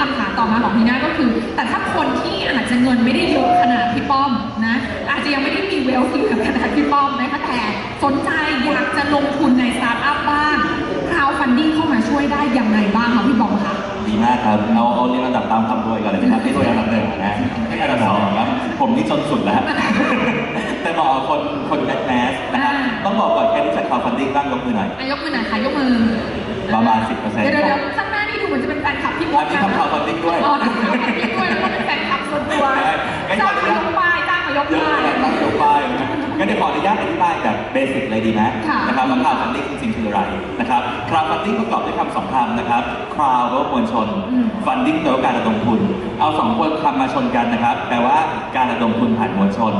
คำถามต่อมาของพีน่าก็คือ แต่ถ้าคนที่อาจจะเงินไม่ได้เยอะขนาดพี่ป้อมนะ อาจจะยังไม่ได้มีเวลที่เหลือขนาดพี่ป้อมนะคะแต่สนใจอยากจะลงทุนในสตาร์ทอัพบ้างคราวฟันดิ้งเข้ามาช่วยได้ยังไงบ้างคะพี่บอมคะดีมากครับเอาเอาเรียงลำดับตามความรวยก่อนเลยนะครับที่รวยอันดับหนึ่งนะที่อันดับสองครับผมนี่จนสุดแล้ว แต่บอกเอาคนคนแบทแมสนะครับ อ่า ต้องบอกก่อนแค่รู้จักคาวฟันดิ้งบ้างยกมือหน่อย อายกมือหน่อยค่ะยกมือประมาณ10%เดี๋ยวเดี๋ยวเดี๋ยวข้างหน้านี่ดูเหมือนจะเป็นแฟนคลับพี่มอัดนนี้นะทำคาวฟันดิ้งด้วย อ๋อทำคาวฟันดิ้งด้วยแล้วก็เป็นแฟนคลับส่วนตัวใช่งั้นขอจ้างอนุมาญาตยกป้ายจ้างมาย กเยอะป้ายเลยตั้งยกป้ายนะงั้นเดี๋ยวขออนุญาตอธิบายแบบเบสิกเลยดีไหมค่ะ นะครับว่าคราวฟันดิ้งจริงๆคืออะไรนะครับคราวฟันดิ้งประกอบด้วยคำสองคำนะครับคราวแปลว่ามวลชนอืมฟันดิ้งแปลว่าการระดมทุน เอาสองคนคำมาชนกันนะครับแปลว่าการระดมทุนผ่านมวลชน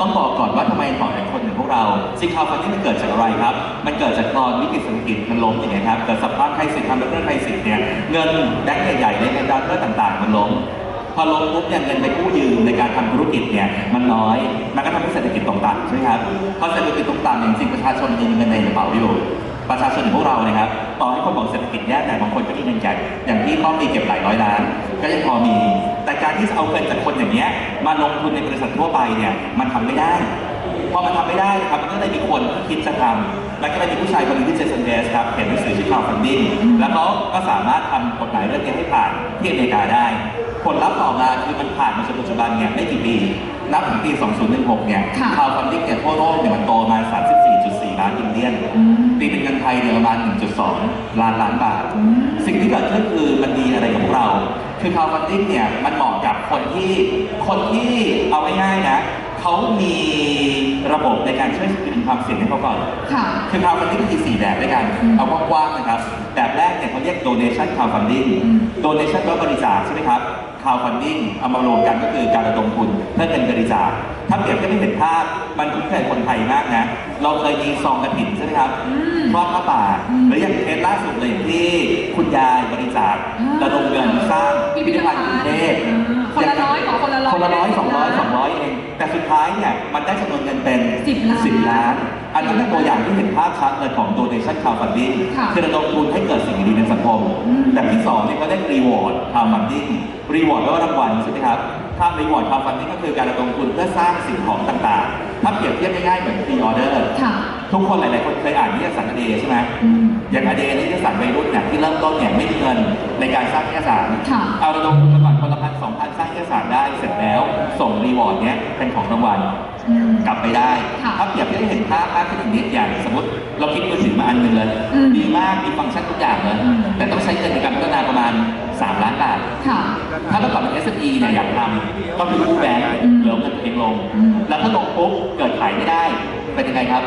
ต้องบอกก่อนว่าทำไมถอดเป็นคนอย่างพวกเราซิคาวฟันดิ้งมันเกิดจากอะไรครับ มันเกิดจากตอนวิกฤตเศรษฐกิจมันล้มอย่างเงี้ยครับ เกิดสภาพไครสิทธิ์ทำเรื่องไครสิทธิ์เนี่ย เงินแบงก์ใหญ่ๆในเงินดอลลาร์ต่างๆ มันล้ม พอล้มปุ๊บเนี่ยเงินไปกู้ยืมในการทำธุรกิจเนี่ยมันน้อย มันก็ทำให้เศรษฐกิจตกต่ำใช่ไหมครับพอเศรษฐกิจตกต่ำอย่างจริงประชาชนมีเงินในกระเป๋าอยู่ประชาชนอย่างพวกเรานะครับต่อให้คนบอกเศรษฐกิจแย่แต่บางคนก็มีเงินแก่อย่างที่พ่อมีเก็บหลายร้อยล้าน ก็ยังพอมี แต่การที่จะเอาเงินจากคนอย่างเงี้ยมาลงทุนในบริษัททั่วไปเนี่ยมันทำไม่ได้พอมันทำไม่ได้ครับมันก็เลยมีคนคิดจะทำแล้วก็เลยมีผู้ชายคนหนึงที่เจสันเดสครับเขียนหนังสือชื่อ crowdfunding แล้วเขาก็สามารถทำกฎหมายเรื่องนี้ให้ผ่านที่อเมริกาได้ ผลลัพธ์ต่อมาคือมันผ่านมาจนปัจจุบันเนี่ยไม่กี่ปี นับถึงปี 2016 เนี่ยค่ะ crowdfunding เนี่ยทั่วโลกเนี่ยมันโตมา 34.4 ล้านอินเดียนอืมตีเป็นเงินไทยเนี่ยประมาณ 1.2 ล้านล้านบาทอืมสิ่งที่เกิดขึ้นคือมันดีอะไรกับพวกเรา คือ crowdfunding เนี่ยมันเหมาะกับคนที่คนที่เอาง่ายๆนะเขามีระบบในการช่วยดึงความเสี่ยงให้เขาก่อน ค่ะ คือ crowdfunding มีสี่แบบด้วยกัน อืมเอากว้างๆนะครับ แบบแรกเนี่ยเขาเรียก donation crowdfunding อืม donation แปลว่าบริจาคใช่ไหมครับ crowdfunding เอามารวมกันก็คือการระดมทุนเพื่อเงินบริจาคถ้าเปรียบเทียบให้เห็นภาพมันคุ้นเคยคนไทยมากนะ เราเคยมีซองกระถิ่นใช่ไหมครับอืมครอบพระป่าอืมหรืออย่างเคสล่าสุดเลยที่คุณยายบริจาคอ่าระดมเงินสร้างพิพิธภัณฑ์กรุงเทพอ่าคนละร้อยขอคนละร้อยคนละร้อยสองร้อยล้านสองร้อยเองแต่สุดท้ายเนี่ยมันได้จำนวนเงินเป็นสิบล้านสิบล้านอันนี้เป็นตัวอย่างที่เห็นภาพชัดเลยของ donation crowdfunding ค่ะคือระดมทุนให้เกิดสิ่งดีๆในสังคมอืมแบบที่สองเนี่ยเขาเรียก reward crowdfunding reward แปลว่ารางวัลใช่ไหมครับถ้า reward crowdfunding ก็คือการระดมทุนเพื่อสร้างสิ่งของต่างๆ ถ้าเปรียบเทียบง่ายๆเหมือน pre order ค่ะทุกคนหลายๆคนเคยอ่านนิยายสารอเดใช่ไหมอืมอย่างอเดนิยายสารวัยรุ่นเนี่ยที่เริ่มต้นเนี่ยไม่มีเงินในการสร้างนิยายสารค่ะเอาระดมทุนมาก่อนคนละพันสองพันสร้างนิยายสารได้เสร็จแล้ว ส่งรีวอร์ดเนี้ยเป็นของรางวัลอืม กลับไปได้ ค่ะถ้าเปรียบเทียบให้เห็นภาพมากขึ้นอีกนิดอย่างสมมติเราคิดมือถือมาอันหนึ่งเลยอืมดีมากมีฟังก์ชันทุกอย่างเลยอืม แต่ต้องใช้เงินในการพัฒนาประมาณ 3 ล้านบาท ค่ะ ถ้าเมื่อก่อนเป็น SME เนี่ยอยากทำก็คือกู้แบงก์อืมเหลือเงินตัวเองลง อืม แล้วถ้าลงปุ๊บเกิดขายไม่ได้ เป็นยังไงครับ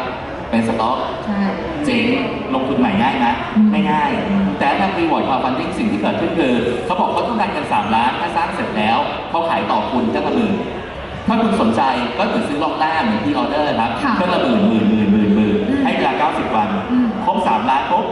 เป็นสต็อก ใช่ เจ๊งลงทุนใหม่ง่ายไหมอืมไม่ง่ายแต่ถ้ารีวอร์ดคาวฟันดิ้งสิ่งที่เกิดขึ้นคือเขาบอกเขาต้องการเงิน3ล้านถ้าสร้างเสร็จแล้วเขาขายต่อคุณเจ้าละหมื่น ถ้าคุณสนใจก็ถือซื้อล็อกหน้าเหมือนที่ออเดอร์ครับค่ะเครื่องละหมื่นหมื่นหมื่นหมื่นหมื่นอืมให้เวลา 90 วัน อืมครบ 3 ล้านปุ๊บ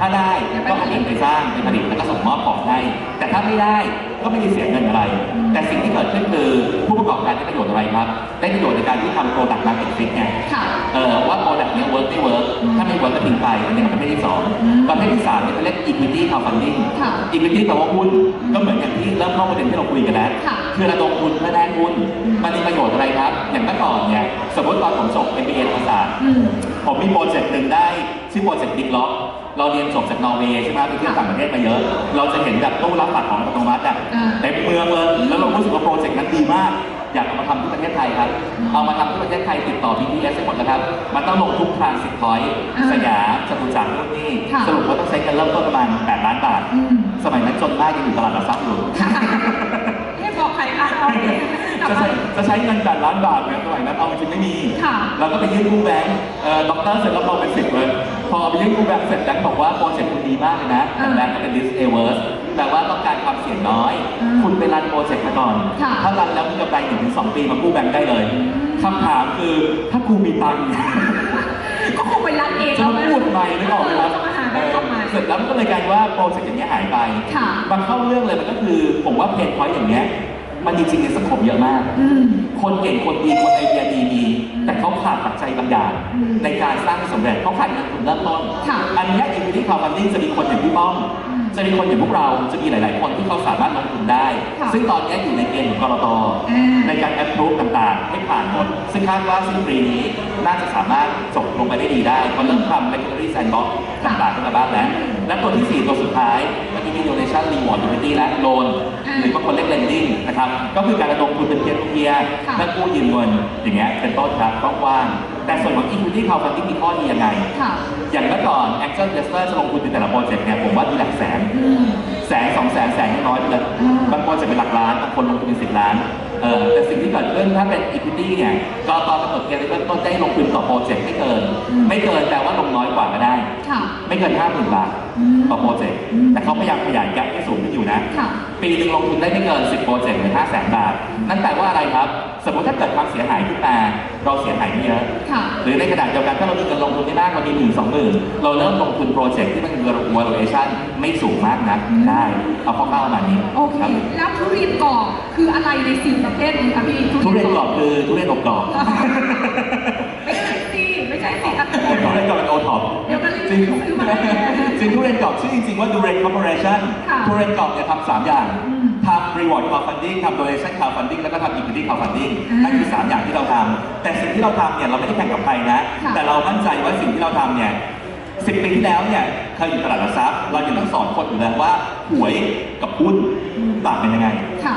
ถ้าได้ก็เอาเงินไปสร้างไปผลิตแล้วก็ส่งมอบของให้แต่ถ้าไม่ได้ก็ไม่ได้เสียเงินอะไร อืมแต่สิ่งที่เกิดขึ้นคือผู้ประกอบการได้ประโยชน์อะไรครับ ได้ประโยชน์ในการที่ทำโปรดักต์มาร์เก็ตฟิตไงค่ะเออว่าโปรดักต์เนี้ยเวิร์กไม่เวิร์กอืมถ้าไม่เวิร์กก็ทิ้งไปอันนี้เป็นประเภทที่สองอืมประเภทที่สามเนี่ยเขาเรียก equity crowdfunding ค่ะ equity แปลว่าหุ้นก็เหมือนอย่างที่เริ่มเข้าประเด็นที่เราคุยกันแล้ว ค่ะ คือระดมทุนเพื่อได้หุ้นอืมมันมีประโยชน์อะไรครับ อย่างเมื่อก่อนเนี่ยสมมติตอนผมจบ MBA ธรรมศาสตร์อืมผมมีโปรเจกต์หนึ่งได้ชื่อโปรเจกต์ Big Lock เราเรียนจบจากนอร์เวย์ใช่ไหมไปเที่ยวต่างประเทศมาเยอะ เราจะเห็นแบบตู้รับฝากของอัตโนมัติอะอ่าเต็มเมืองเลยแล้วเรารู้สึกว่าโปรเจกต์นั้นดีมาก อยากเอามาทำที่ประเทศไทยครับ เอามาทำที่ประเทศไทยติดต่อ BTS ให้หมดแล้วครับ มันต้องลงทุกทรานสิตพอยต์อ่าสยามจตุจักรนู่นนี่ค่ะสรุปว่าต้องใช้เงินเริ่มต้นประมาณ 8 ล้านบาทอืมสมัยนั้นจนมากยังอยู่ตลาดหลักทรัพย์อยู่ จะมาใช้จะใช้เงินแปดล้านบาทเนี่ยสมัยนั้นเอาจริงๆไม่มี ค่ะเราก็ไปยื่นกู้แบงค์เอ่อด็อกเตอร์เสร็จแล้วเราเป็นสิบเลย พอไปยื่นกู้แบงค์เสร็จแบงค์บอกว่าโปรเจกต์คุณดีมากเลยนะแต่อ่าแบงค์ก็เป็น risk averse แปลว่าต้องการความเสี่ยงน้อยอ่าคุณไปรันโปรเจกต์มาก่อน ค่ะ ถ้ารันแล้วมีกำไรหนึ่งถึงสองปีมากู้แบงค์ได้เลยอืมคำถามคือถ้ากูมีตังค์ ก็คงไปรันเองจะเอาพูดใหม่นึกออกไหมครับจะมาหาแบงค์เข้ามาเสร็จแล้วมันก็เลยกลายว่าโปรเจกต์อย่างเงี้ยหายไปค่ะ บางเข้าเรื่องเลยมันก็คือผมว่าเพนพอยต์อย่างเงี้ย มันจริงๆในสังคมเยอะมาก อืม คนเก่งคนดีคนไอเดียดีมีแต่เขาขาดปัจจัยบางอย่างอืมในการสร้างให้สำเร็จเขาขาดเงินทุนเริ่มต้น ค่ะอันเนี้ย equity crowdfunding จะมีคนอย่างพี่ป้อม อืมจะมีคนอย่างพวกเราจะมีหลาย ๆ คนที่เขาสามารถลงทุนได้ ค่ะซึ่งตอนเนี้ยอยู่ในเกณฑ์ของกรตอ่าในการ approve ต่างๆ ให้ผ่านหมด ซึ่งคาดว่าสิ้นปีนี้น่าจะสามารถจบลงไปได้ดีได้เพราะเริ่มทำ regulatory sandbox ต่างๆขึ้นมาบ้างแล้ว และตัวที่ 4 ตัวสุดท้ายมันมี donation reward equity และ loan อ่า หรือบางคนเรียก lending นะครับ ก็คือการระดมทุนเป็นเพียร์เพียร์ค่ะเพื่อกู้ยืมเงินอย่างเงี้ยเป็นต้นครับกว้างๆแต่ส่วนของ equity crowdfunding มีข้อดียังไงค่ะอย่างเมื่อก่อน Angel Investor จะลงทุนในแต่ละโปรเจกต์เนี่ยผมว่ามีหลักแสนอืมแสนสองแสนแสนน้อยๆไปเลยอืมบางคนจะเป็นหลักล้านบางคนลงทุนเป็นสิบล้าน เออแต่สิ่งที่เกิดขึ้นถ้าเป็น equity เนี่ยกตกำหนดเกณฑ์ในเบื้องต้นได้ลงทุนต่อโปรเจกต์ไม่เกินอืมไม่เกินแต่ว่าลงน้อยกว่าก็ได้ ค่ะ ไม่เกินห้าหมื่นบาทอืมต่อโปรเจกต์อืมแต่เขาพยายามขยายแกลให้สูงขึ้นอยู่นะ ค่ะปีหนึ่งลงทุนได้ไม่เกิน 10 โปรเจกต์หรือ5แสนบาท นั่นแปลว่าอะไรครับ สมมติถ้าเกิดความเสียหายขึ้นมา เราเสียหายไม่เยอะค่ะ หรือในขณะเดียวกันถ้าเรามีเงินลงทุนไม่มากเรามีหมื่นสองหมื่นเราเริ่มลงทุนโปรเจกต์ที่มันมี valuation ไม่สูงมากนักอืมได้เอาข้าวๆประมาณนี้โอเคครับแล้วทุเรียนกรอบคืออะไรในสี่ประเภทนี้คะพี่ทุเรียนกรอบคือทุเรียนอบกรอบไม่ใช่สิไม่ใช่สิครับ ทุเรียนกรอบเป็นโอท็อปเดี๋ยวมันจริงซื้อมาได้จริงทุเรียนกรอบชื่อจริงๆว่า Durate Corporation ค่ะ ทุเรียนกรอบเนี่ยทำสามอย่าง อืม ทำ Reward Crowdfunding ทำ Donation Crowdfunding แล้วก็ทำ Equity Crowdfunding อ่านั่นั่นคือสามอย่างที่เราทำแต่สิ่งที่เราทำเนี่ยเราไม่ได้แข่งกับใครนะ ค่ะ แต่เรามั่นใจว่าสิ่งที่เราทำเนี่ยสิบปีที่แล้วเนี่ยเคยอยู่ตลาดหลักทรัพย์เรายังต้องสอนคนอยู่เลยว่าหวยกับหุ้นต่างกันยังไง ค่ะ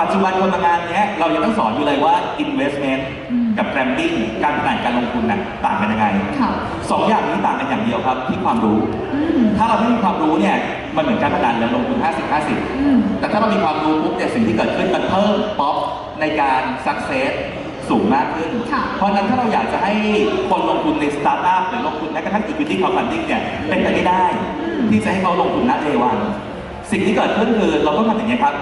ปัจจุบันคนมางานเนี้ยเรายังต้องสอนอยู่เลยว่า investment อืมกับ gambling การพนันการลงทุนน่ะต่างกันยังไงค่ะสองอย่างนี้ต่างกันอย่างเดียวครับ ที่ความรู้อืมถ้าเราไม่มีความรู้เนี่ยมันเหมือนการพนันเลยลงทุน 50อืม50 แต่ถ้าเรามีความรู้ปุ๊บเนี่ยสิ่งที่เกิดขึ้นมันเพิ่มป๊อปในการ success สูงมากขึ้นค่ะเพราะฉะนั้นถ้าเราอยากจะให้คนลงทุนในสตาร์ทอัพหรือลงทุนแม้กระทั่ง equity crowdfunding เนี่ยเป็นไปไม่ได้ ที่จะให้เขาลงทุนณเดวัน สิ่งที่เกิดขึ้นคือเราต้องทำอย่างนี้ยครับ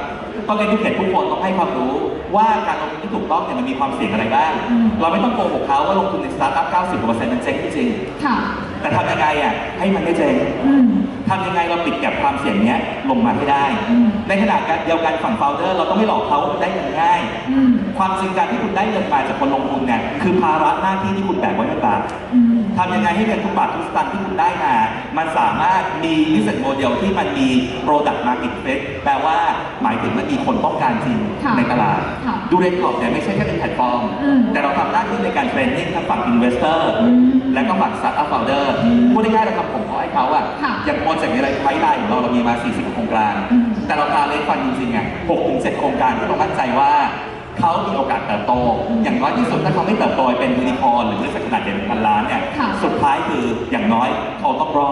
ต้องเรียนทุกเพจทุกคนต้องให้ความรู้ ว่าการลงทุนที่ถูกต้องเนี่ยมันมีความเสี่ยงอะไรบ้างอืมเราไม่ต้องโกหกเขาว่าลงทุนในสตาร์ทอัพ 90%มันเจ๊งจริงค่ะๆ แต่ทำยังไงอะให้มันไม่เจ๊งอืมทำยังไงเราปิดแก็บความเสี่ยงเนี้ยลงมาให้ได้อืมในขณะเดียวกันฝั่งโฟลเดอร์เราต้องไม่หลอกเขาว่ามันได้เงินง่ายอืมความจริงการที่คุณได้เงินมาจากคนลงทุนเนี่ยคือภาระหน้าที่ที่คุณแบกไว้บนบ่าอืมทำยังไงให้เงินทุกบาททุกสตางค์ที่คุณได้มา มันสามารถมี business model ที่มันมี product market fit แปลว่าหมายถึงมันมีคนต้องการจริงค่ะในตลาดค่ะดูเรนกรอบเนี่ยไม่ใช่แค่เป็นแพลตฟอร์มอืมแต่เราทำหน้าที่ในการเทรนนิ่งทั้งฝั่ง investor อืมและก็ฝั่ง startup founder อื มีมา 40 โครงการอืมแต่เราพาเลนฟันจริงๆอะ6ถึง7โครงการที่เรามั่นใจว่าเขามีโอกาสเติบโต อย่างน้อยที่สุดถ้าเขาไม่เติบโตเป็นยูนิคอร์นหรือบริษัทขนาดใหญ่เป็นพันล้านเนี่ยค่ะสุดท้ายคืออย่างน้อยเขาต้องรอด